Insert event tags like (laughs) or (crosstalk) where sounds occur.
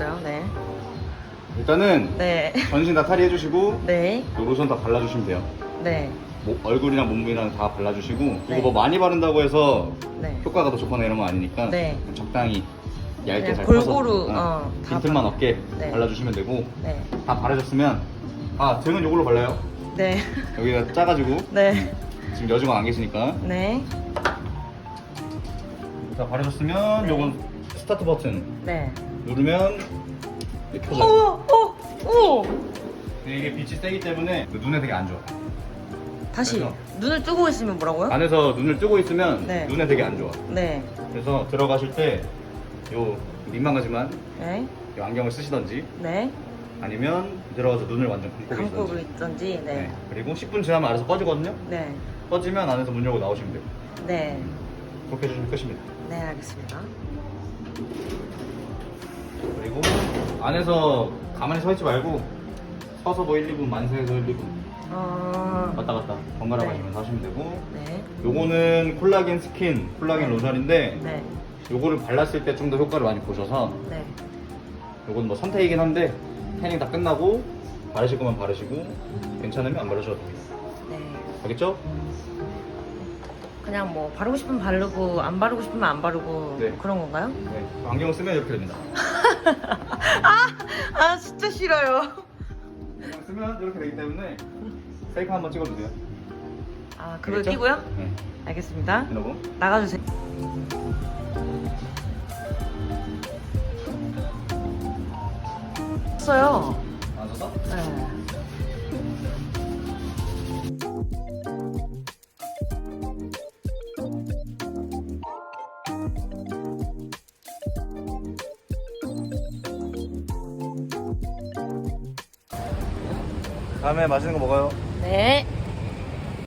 알겠어요. 네. 일단은 네. 전신 다 탈의해주시고 네. 요 로션 다 발라주시면 돼요. 네. 뭐, 얼굴이랑 몸이랑 다 발라주시고 네. 이거 뭐 많이 바른다고 해서 네. 효과가 더 좋거나 이런 건 아니니까 네. 적당히 얇게 그냥 잘 골고루, 펴서 어, 다 빈틈만 발라- 없게 네. 발라주시면 되고 네. 다 바르셨으면 아 등은 이걸로 발라요. 네. 여기가 짜가지고 네. 지금 여직원 안 계시니까 네. 자 바르셨으면 네. 요건 스타트 버튼 네. 누르면 이렇게 켜져요. 오! 오! 오! 근데 이게 빛이 세기 때문에 눈에 되게 안 좋아. 다시 그래서- 눈을 뜨고 있으면 뭐라고요? 안에서 눈을 뜨고 있으면 네. 눈에 되게 안 좋아. 네. 그래서 들어가실 때 요 민망하지만 네. 요 안경을 쓰시던지 네. 아니면 들어가서 눈을 완전 감고 감고 계시던지. 있던지. 네. 네. 그리고 10분 지나면 알아서 꺼지거든요. 네. 꺼지면 안에서 문 열고 나오시면 돼요. 네. 그렇게 해주시면 끝입니다. 네, 알겠습니다. 그리고 안에서 가만히 서 있지 말고 서서 뭐 1, 2분 만세해서 1, 2분 어. 왔다 갔다 번갈아 네. 가시면서 하시면 되고 네. 요거는 콜라겐 스킨, 콜라겐 로션인데 네. 요거를 발랐을 때 좀 더 효과를 많이 보셔서 네. 요건 뭐 선택이긴 한데 태닝 다 끝나고 바르실 거면 바르시고 괜찮으면 안 바르셔도 됩니다. 네. 알겠죠? 그냥 뭐 바르고 싶으면 바르고 안 바르고 싶으면 안 바르고 네. 그런 건가요? 네. 안경 쓰면 이렇게 됩니다. (laughs) 아 진짜 싫어요. 안경 쓰면 이렇게 되기 때문에 셀카 한번 찍어주세요. 아 그걸 알겠죠? 끼고요? 네. 알겠습니다. 이러고 나가주세요. 썼어요. 다음에 맛있는 거 먹어요. 네.